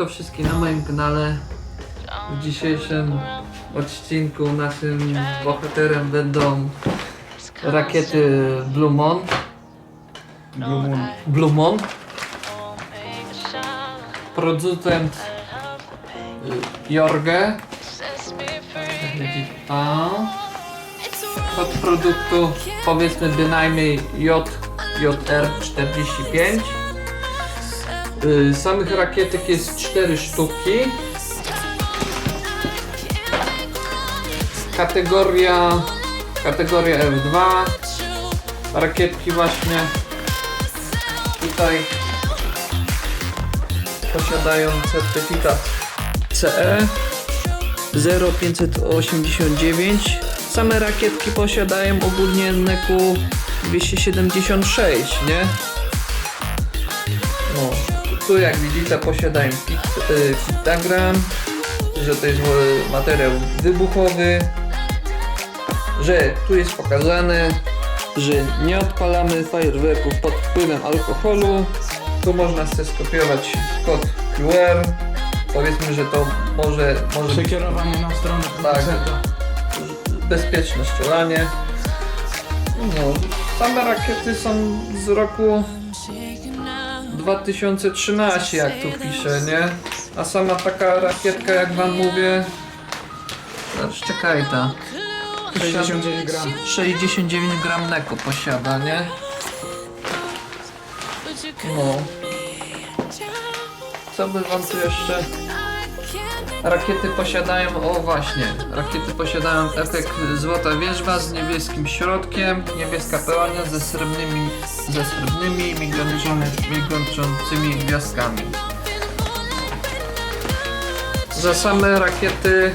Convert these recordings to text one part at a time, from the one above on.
siemanko wszystkim na moim kanale. W dzisiejszym odcinku naszym bohaterem będą rakiety Blue Moon. Blue Moon. Producent y, Jorge. Od produktu powiedzmy bynajmniej JJR45. Yy, samych rakietek jest 4 sztuki. Kategoria kategoria F2. Rakietki właśnie tutaj posiadają certyfikat CE 0589. Same rakietki posiadają ogólnie NEQ 276, nie? No tu jak widzicie posiadają pik- y, piktogram, że to jest e, materiał wybuchowy, że tu jest pokazane, że nie odpalamy fajerwerków pod wpływem alkoholu. Tu można sobie skopiować kod QR. Powiedzmy, że to może, może być Przekierowanie na stronę Tak. producenta. bezpieczne strzelanie. No, same rakiety są z roku 2013, jak tu pisze, nie? A sama taka rakietka, jak wam mówię, Zaraz, czekaj ta. 69 gram. 69 gram neko posiada, nie? No. Co by wam tu jeszcze... Rakiety posiadają, o właśnie, rakiety posiadają efekt złota wierzba z niebieskim środkiem, niebieska pełnia ze srebrnymi, ze srebrnymi migoczącymi, gwiazdkami. Za same rakiety,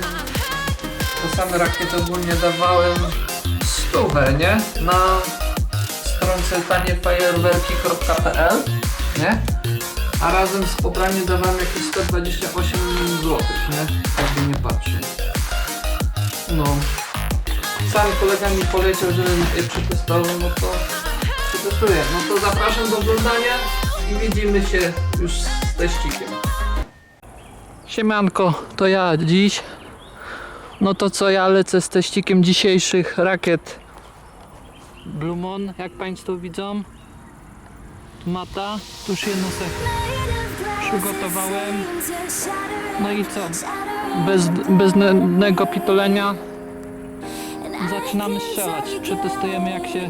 za same rakiety ogólnie dawałem stówę, nie? Na stronce taniefajerwerki.pl, nie? A razem z pobraniem dawałem jakieś 128 zł, nie? Jakby nie patrzeć. No. Sam kolega mi poleciał, żebym je przetestował, no to przetestuję. No to zapraszam do oglądania i widzimy się już z teścikiem. Siemanko, to ja dziś. No to co, ja lecę z teścikiem dzisiejszych rakiet Blue Moon, jak Państwo widzą. Mata, tu już jedną sobie przygotowałem. No i co? Bez, bez pitolenia zaczynamy strzelać. Przetestujemy jak się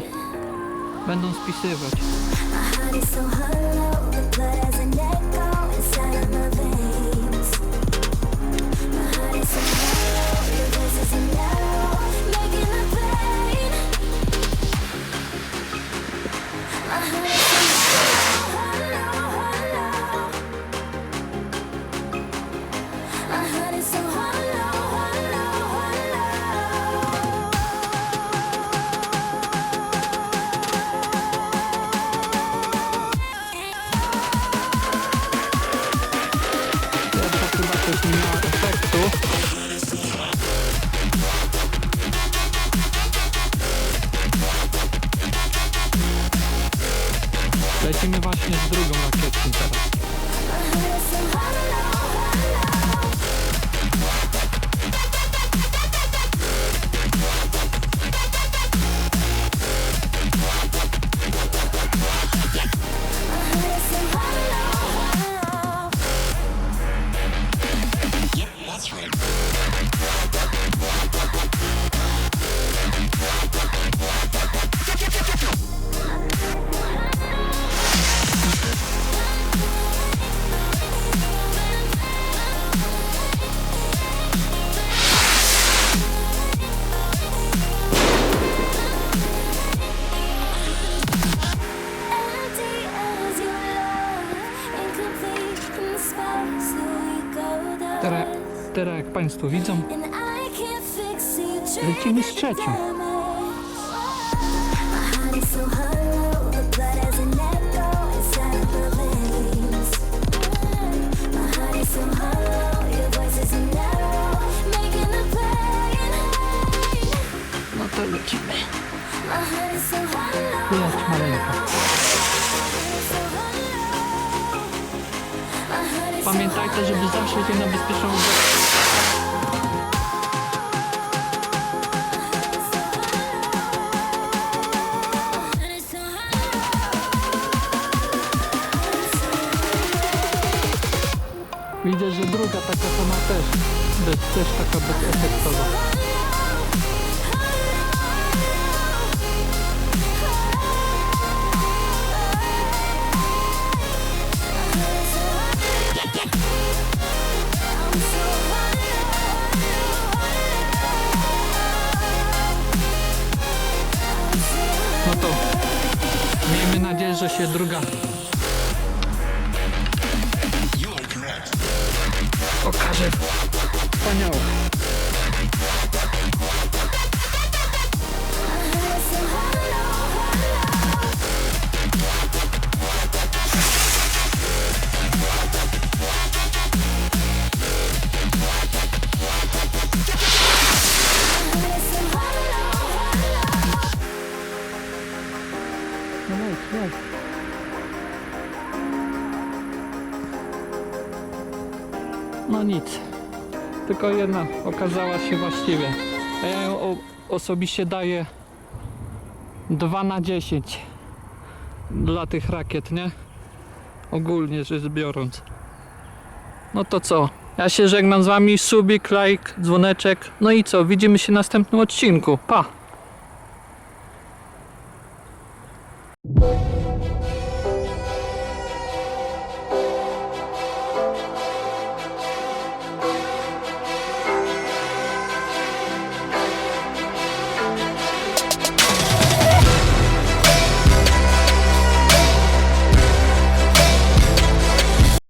będą spisywać. Lecimy właśnie z drugą rakietką teraz. Teraz, teraz jak Państwo widzą, lecimy z trzecią. Pamiętajcie, żeby zawsze się na bezpieczną Widzę, że druga taka sama też, też taka bezefektowa. Miejmy nadzieję, że się druga okaże wspaniała. No nic. Tylko jedna okazała się właściwie. A ja ją osobiście daję 2 na 10 dla tych rakiet, nie? Ogólnie rzecz biorąc. No to co? Ja się żegnam z wami. Subik, like, dzwoneczek. No i co? Widzimy się w następnym odcinku. Pa!